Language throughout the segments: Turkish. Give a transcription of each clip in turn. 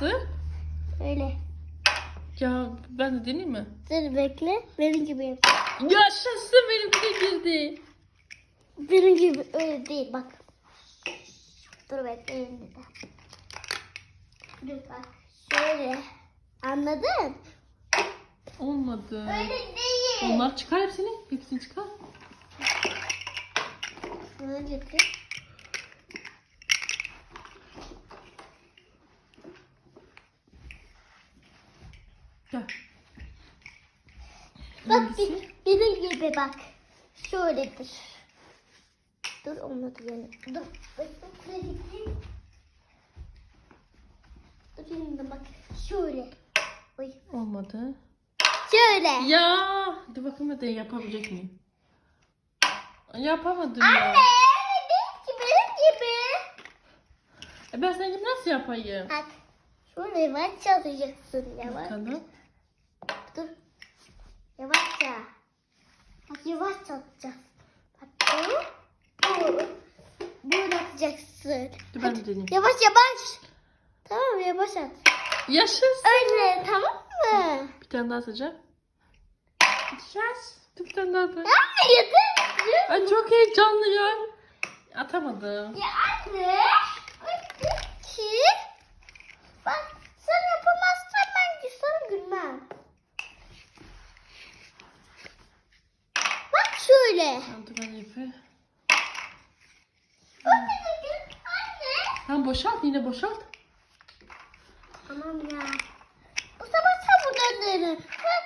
Nasıl? Öyle. Ya ben de deneyeyim mi? Dur bekle. Benim gibi yap. Yaşasın benimki de girdi. Benim gibi öyle değil bak. Dur bekle elimde de. Dur bak. Şöyle. Anladın? Olmadı. Öyle değil. Onlar çıkar hepsini. Hepsini çıkar. Bunu getir. Bak bir- benim gibi bak. Şöyledir. Dur olmadı yani. Dur. Dur. Yanında bak. Şöyle. Oy. Olmadı. Şöyle. Ya. Dur bakayım hadi yapabilecek miyim? Yapamadım Anne. ya. Benim gibi. Benim gibi. E ben senin gibi nasıl yapayım? Bak. Şöyle yavaş çalışacaksın. Yavaş. Bakalım. Dur. Yavaşça. Bak yavaş çalışacağız. Bak bu. Bu. Böyle atacaksın. Dur ben de deneyeyim. Yavaş yavaş. Tamam? Yavaş at. Yaşasın. Öyle tamam mı? Bir tane daha atacağım. Yes. Dur bir tane daha atayım. Anne yeter. Ay çok heyecanlı ya. Atamadım. Ya anne. Ki. Bak sen yapamazsan ben sana gülmem. Tamam, Dur ben. Anne. Tamam boşalt yine boşalt. Tamam ya. Bu sefer sen buradan dene. Sen,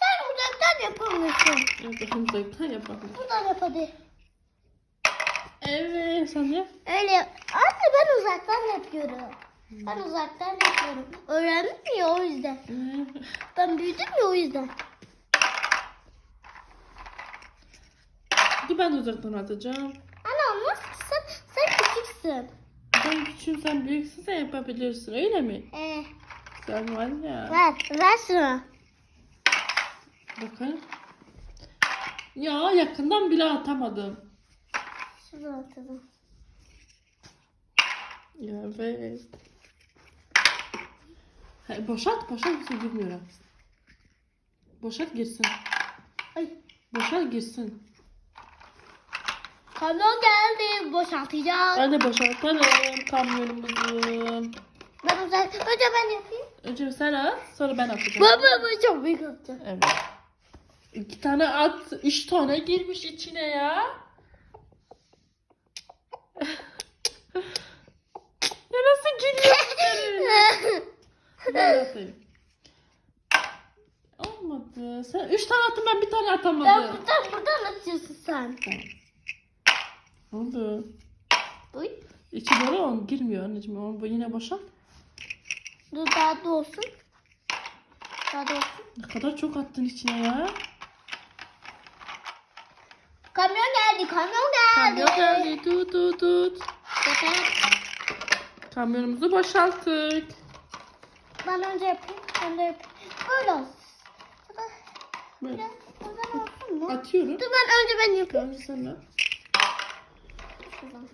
sen uzaktan yapamıyorsun. Evet uzaktan yapalım. Buradan yap hadi. Evet sen yap. Öyle. Anne ben uzaktan yapıyorum. Ben uzaktan yapıyorum. Öğrendim ya o yüzden. Ben büyüdüm ya o yüzden. Dur ben de uzaktan atacağım. Anne olmaz ki sen, sen küçüksün. Ben küçüğüm sen büyüksün sen yapabilirsin öyle mi? Ee, Sen var ya. ver, ver şunu. Bakın. Ya yakından bile atamadım. Şunu atalım. Ya evet. Ha, boşalt boşalt girsin girmiyor. Boşalt girsin. Ay. Boşalt girsin. Kamyon geldi. Boşaltacağız. Hadi boşaltalım kamyonumuzu. Ben uzak. Önce ben yapayım. Önce sen at sonra ben atacağım. Baba bu çok büyük olacak. Evet. İki tane at, üç tane girmiş içine ya. ya nasıl gülüyorsun? ben atayım. Olmadı. Sen üç tane attın ben bir tane Ya atamadım. buradan buradan atıyorsun sen. Oldu. Uy. İçi dolu on girmiyor anneciğim. Onu bu yine boşalt. Dur daha da olsun. Daha da olsun. Ne kadar çok attın içine ya. Kamyon geldi. Kamyon geldi. Kamyon geldi. Tut tut tut. Kamyonumuzu boşalttık. Ben önce yapayım. Ben de yapayım. Böyle olsun. Böyle biraz atıyorum. Dur ben önce ben yapayım. Önce sen at. Şuradan.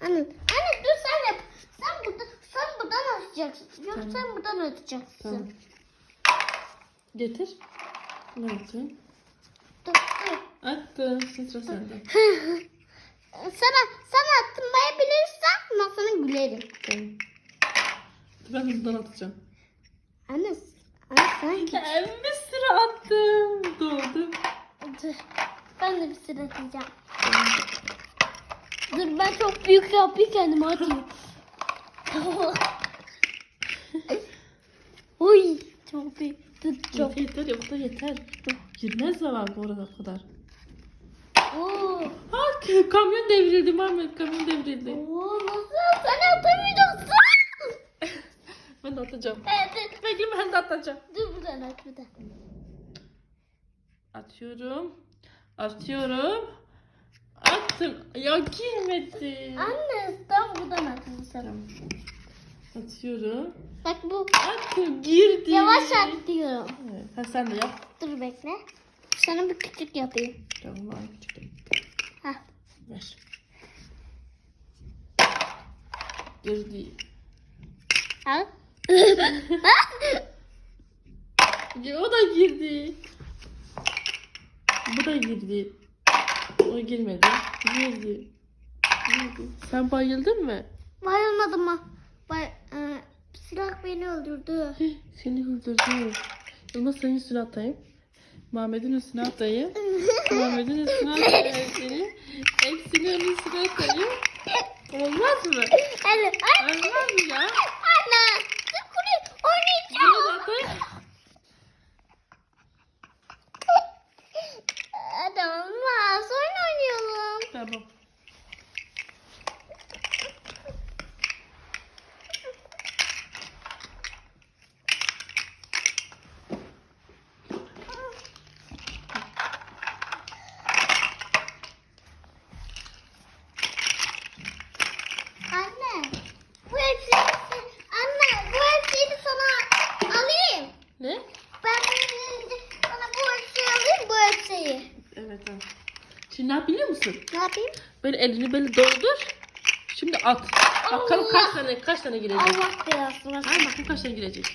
Anne, anne dur sen yap. Sen burada, sen buradan atacaksın. Yok Tamam. sen buradan atacaksın. Tamam. Getir. Ne yaptın? Dur, dur. Şimdi sıra sende. Sana, sana attırmayabilirsen ben sana gülerim. Tamam. Ben buradan atacağım. Anne, anne sen git. Ben bir sıra attım. Doldu. Dur. Ben de bir sıra atacağım. Dur ben çok büyük yapayım kendime atayım. Uy çok büyük. Dur çok. Yeter yeter yok da yeter. Girmez var bu arada kadar? Oo. Ha kamyon devrildi Muhammed kamyon devrildi. Oo nasıl? Sen atamayacaksın. Ben de atacağım. Evet. Bekle ben de atacağım. Dur buradan at buradan. Atıyorum. Atıyorum. Attım. Ya girmedi. Anne sen buradan atın. Tamam. Atıyorum. Bak bu. Attım girdi. Yavaş at diyorum. Evet. Ha, sen de yap. Dur bekle. Sana bir küçük yapayım. Tamam var küçük. Hah. Ver. Girdi. Ha? Ya, O da girdi. Bu da girdi. O girmedi. Girdi. Girdi. Sen bayıldın mı? Bayılmadım mı? Bay e, silah beni öldürdü. Seni öldürdü. Yılmaz senin üstüne atayım. Muhammed'in üstüne atayım. Muhammed'in üstüne atayım seni. Hepsini onun üstüne atayım. Olmaz mı? Olmaz mı ya? Anne. Dur kuru Bunu oynayacağım. da atayım. Hadi olmaz. Oyun oynayalım. Tamam. Anne. Bu elbiseyi anne bu elbiseyi sana alayım. Ne? Ben bunu sana bu elbiseyi alayım bu Evet. Şimdi ne yap biliyor musun? Ne yapayım? Böyle elini böyle doldur. Şimdi at. Bakalım kaç tane kaç tane girecek. Allah belasını versin. Hayır bakın kaç tane girecek.